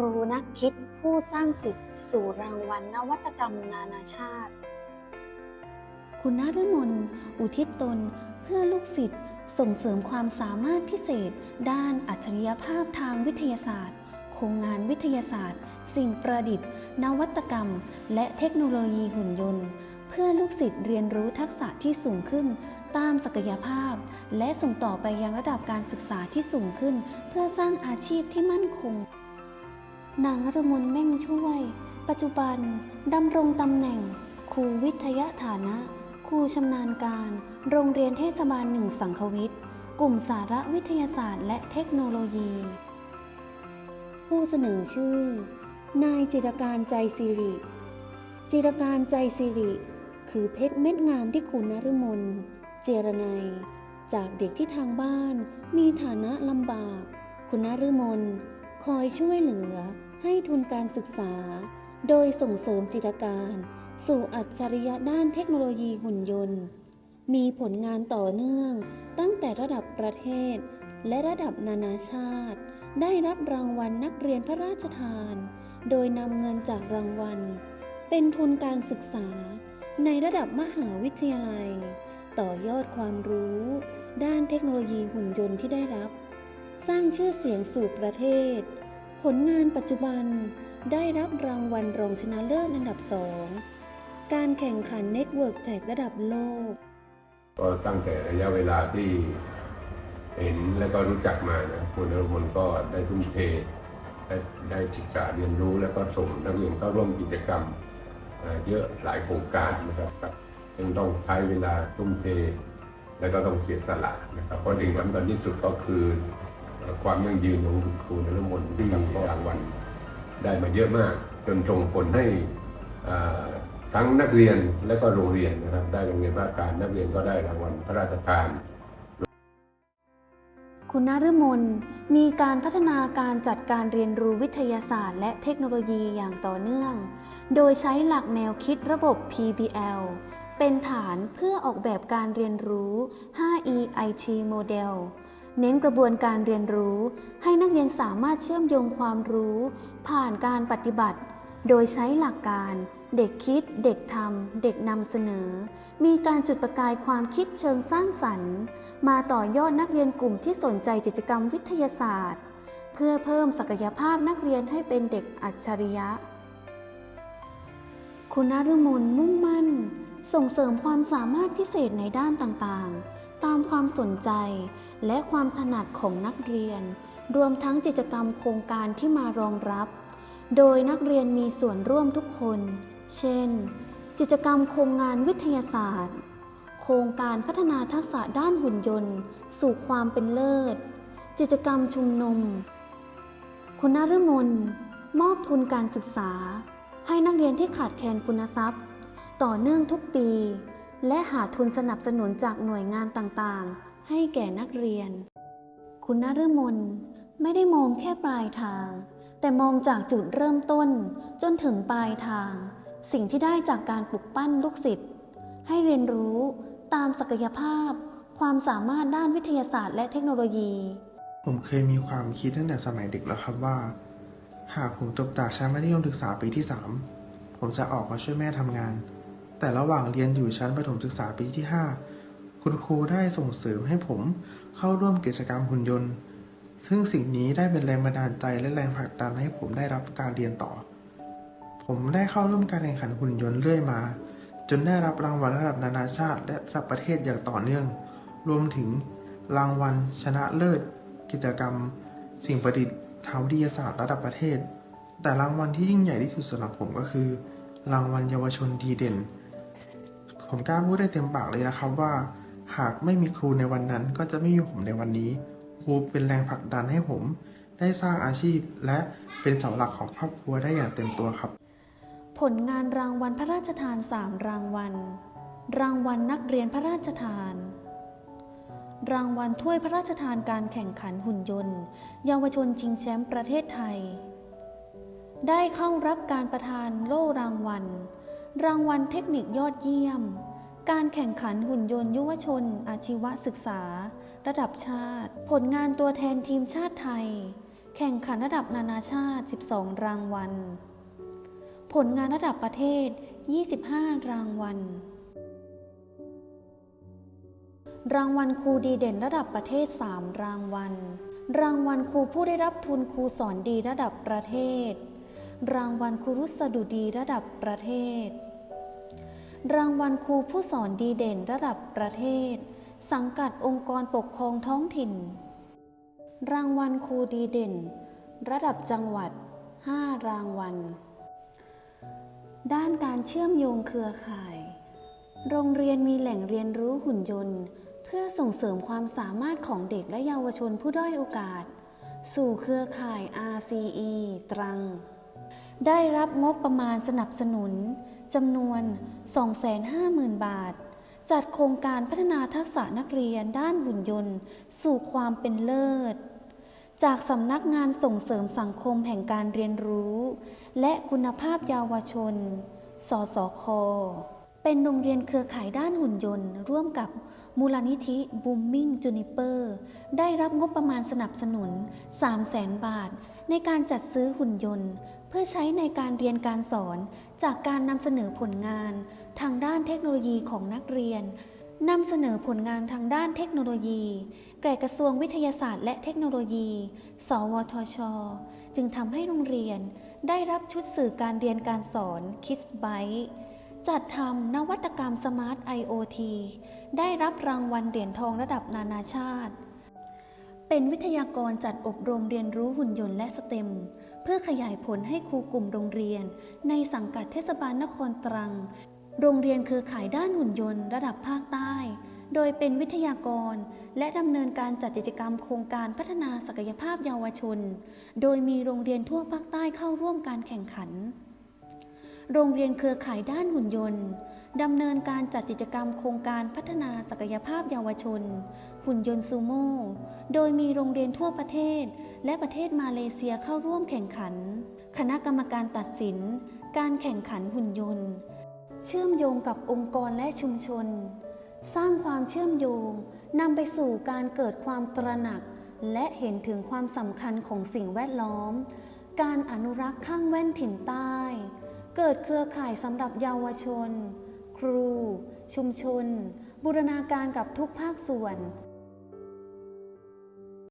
รูนักคิดผู้สร้างสิทธิ์สู่รางวัลนวัตกรรมนานาชาติ คุณนฤมลอุทิศตนเพื่อลูกศิษย์ส่งเสริมความสามารถพิเศษ ด้านอัจฉริยภาพทางวิทยาศาสตร์ โครงงานวิทยาศาสตร์ สิ่งประดิษฐ์ นวัตกรรม และเทคโนโลยีหุ่นยนต์ เพื่อลูกศิษย์เรียนรู้ทักษะที่สูงขึ้นตามศักยภาพ และส่งต่อไปยังระดับการศึกษาที่สูงขึ้น เพื่อสร้างอาชีพที่มั่นคง นางนรมนเม่งช่วย ปัจจุบันดำรงตำแหน่งครูวิทยาฐานะ ครูชำนาญการ โรงเรียนเทศบาลหนึ่งสังควิทย์ กลุ่มสารวิทยาศาสตร์และเทคโนโลยี ผู้เสนอชื่อ นายจิรการใจสิริ จิรการใจสิริ คือเพชรเม็ดงามที่คุณนฤมลเจรไนยจากเด็กที่ทางบ้านมีฐานะลำบาก คุณนฤมล คอยช่วยเหลือให้ทุนการศึกษา โดยส่งเสริมจิตการ สู่อัจฉริยะด้านเทคโนโลยีหุ่นยนต์ มีผลงานต่อเนื่องตั้งแต่ระดับประเทศ และระดับนานาชาติ ได้รับรางวัลนักเรียนพระราชทาน โดยนำเงินจากรางวัล เป็นทุนการศึกษา ในระดับมหาวิทยาลัย ต่อยอดความรู้ ด้านเทคโนโลยีหุ่นยนต์ที่ได้รับ สร้างชื่อเสียงสู่ประเทศ ผลงานปัจจุบันได้รับรางวัลรองชนะเลิศอันดับสองการแข่งขันเน็ตเวิร์กแท็กระดับโลก ก็ตั้งแต่ระยะเวลาที่เห็นและก็รู้จักมานะคุณนรมนก็ได้ทุ่มเทได้ได้ศึกษาเรียนรู้แล้วก็ส่งนักเรียนเข้าร่วมกิจกรรมเยอะหลายโครงการนะครับครับจึงต้องใช้เวลาทุ่มเท แล้วก็ต้องเสียสละนะครับเพราะสิ่งสำคัญที่สุดก็คือ ความยั่งยืนของคุณครูนรมนที่ทำรางวัลได้มาเยอะมาก จนส่งผลให้ทั้งนักเรียนและก็โรงเรียนนะครับ ได้โรงเรียนภาคการนักเรียนก็ได้รางวัลพระราชทานคุณนฤมลมีการพัฒนาการจัดการเรียนรู้วิทยาศาสตร์ และเทคโนโลยีอย่างต่อเนื่อง โดยใช้หลักแนวคิดระบบ PBL เป็นฐานเพื่อออกแบบการเรียนรู้ 5E IT Model เน้นกระบวนการเรียนรู้ ให้นักเรียนสามารถเชื่อมโยงความรู้ ผ่านการปฏิบัติ โดยใช้หลักการ เด็กคิด เด็กทำเด็กนำเสนอ มีการจุดประกายความคิดเชิงสร้างสรรค์ มาต่อยอดนักเรียนกลุ่มที่สนใจกิจกรรมวิทยาศาสตร์ เพื่อเพิ่มศักยภาพนักเรียนให้เป็นเด็กอัจฉริยะ คุณนฤมลมุ่งมั่น ส่งเสริมความสามารถพิเศษในด้านต่างๆ ตามความสนใจและความถนัดของนักเรียน รวมทั้งกิจกรรมโครงการที่มารองรับ โดยนักเรียนมีส่วนร่วมทุกคน เช่น กิจกรรมโครงงานวิทยาศาสตร์ โครงการพัฒนาทักษะด้านหุ่นยนต์ สู่ความเป็นเลิศ กิจกรรมชุมนุม คุณนฤมลมอบทุนการศึกษา ให้นักเรียนที่ขาดแคลนคุณทรัพย์ ต่อเนื่องทุกปี และหาทุนสนับสนุนจากหน่วยงานต่างๆ ให้แก่นักเรียน คุณนฤมลไม่ได้มองแค่ปลายทาง แต่มองจากจุดเริ่มต้นจนถึงปลายทาง สิ่งที่ได้จากการปลุกปั้นลูกศิษย์ให้เรียนรู้ตามศักยภาพ ความสามารถด้านวิทยาศาสตร์และเทคโนโลยี ผมเคยมีความคิดตั้งแต่สมัยเด็กแล้วครับว่า หากผมจบจากชั้นมัธยมศึกษาปีที่ 3 ผมจะออกมาช่วยแม่ทำงาน แต่ระหว่างเรียนอยู่ชั้นประถมศึกษาปีที่ 5 คุณครูได้ส่งเสริมให้ผมเข้าร่วมกิจกรรมหุ่นยนต์ ซึ่งสิ่งนี้ได้เป็นแรงบันดาลใจและแรงผลักดันให้ผมได้รับการเรียนต่อ ผมได้เข้าร่วมการแข่งขันหุ่นยนต์เรื่อยมา จนได้รับรางวัลระดับนานาชาติและระดับประเทศอย่างต่อเนื่อง รวมถึง รางวัลชนะเลิศ กิจกรรม สิ่งประดิษฐ์ทางวิทยาศาสตร์ระดับประเทศ แต่รางวัลที่ยิ่งใหญ่ที่สุดสำหรับผมก็คือ รางวัลเยาวชนดีเด่น ผมกล้าพูดได้เต็มปากเลยนะครับว่า หากไม่มีครูในวันนั้นก็จะไม่มีผมในวันนี้ ครูเป็นแรงผลักดันให้ผม ได้สร้างอาชีพและเป็นเสาหลักของครอบครัวได้อย่างเต็มตัวครับ ผลงานรางวัลพระราชทาน 3 รางวัล รางวัลนักเรียนพระราชทาน รางวัลถ้วยพระราชทานการแข่งขันหุ่นยนต์ เยาวชนชิงแชมป์ประเทศไทย ได้เข้ารับการประทานโล่รางวัล รางวัลเทคนิคยอดเยี่ยม การแข่งขันหุ่นยนต์ยุวชน อาชีวศึกษา ระดับชาติ ผลงานตัวแทนทีมชาติไทย แข่งขันระดับนานาชาติ 12 รางวัล ผลงานระดับประเทศ 25 รางวัล รางวัลครูดีเด่นระดับประเทศ 3 รางวัล รางวัลครูผู้ได้รับทุนครูสอนดีระดับประเทศ รางวัลครูรุษดุดีระดับประเทศ รางวัลครูผู้สอนดีเด่นระดับประเทศ สังกัดองค์กรปกครองท้องถิ่น รางวัลครูดีเด่น ระดับจังหวัด 5 รางวัล ด้านการเชื่อมโยงเครือข่าย โรงเรียนมีแหล่งเรียนรู้หุ่นยนต์ เพื่อส่งเสริมความสามารถของเด็กและเยาวชนผู้ด้อยโอกาส สู่เครือข่าย RCE ตรัง ได้รับงบประมาณสนับสนุนจำนวน 250,000 บาท จัดโครงการพัฒนาทักษะนักเรียนด้านหุ่นยนต์ สู่ความเป็นเลิศ จากสำนักงานส่งเสริมสังคมแห่งการเรียนรู้ และคุณภาพเยาวชน สสค เป็นโรงเรียนเครือข่ายด้านหุ่นยนต์ ร่วมกับมูลนิธิบูมมิ่งจูนิเปอร์ได้รับงบประมาณสนับสนุน 300,000 บาท ในการจัดซื้อหุ่นยนต์ เพื่อใช้ในการเรียนการสอนจากการนำเสนอผลงาน ทางด้านเทคโนโลยีของนักเรียนนำเสนอผลงานทางด้านเทคโนโลยี แก่กระทรวงวิทยาศาสตร์และเทคโนโลยี สวทช จึงทำให้โรงเรียนได้รับชุดสื่อการเรียนการสอน Kids Byte จัดทำนวัตกรรมสมาร์ท IoT ได้รับรางวัลเหรียญทองระดับนานาชาติ เป็นวิทยากรจัดอบรมเรียนรู้หุ่นยนต์และสเต็ม เพื่อขยายผลให้ครูกลุ่มโรงเรียน ในสังกัดเทศบาลนครตรัง โรงเรียนเครือข่ายด้านหุ่นยนต์ระดับภาคใต้ โดยเป็นวิทยากร และดำเนินการจัดกิจกรรมโครงการพัฒนาศักยภาพเยาวชน โดยมีโรงเรียนทั่วภาคใต้เข้าร่วมการแข่งขัน โรงเรียนเครือข่ายด้านหุ่นยนต์ ดำเนินการจัดกิจกรรมโครงการพัฒนาศักยภาพเยาวชน หุ่นยนต์ซูโม่ โดยมีโรงเรียนทั่วประเทศ และประเทศมาเลเซียเข้าร่วมแข่งขัน คณะกรรมการตัดสิน การแข่งขันหุ่นยนต์ เชื่อมโยงกับองค์กรและชุมชน สร้างความเชื่อมโยงนำไปสู่การเกิดความตระหนัก และเห็นถึงความสำคัญของสิ่งแวดล้อม การอนุรักษ์ข้างแว่นถิ่นใต้ เกิดเครือข่ายสำหรับเยาวชน ครู ชุมชน บูรณาการกับทุกภาคส่วน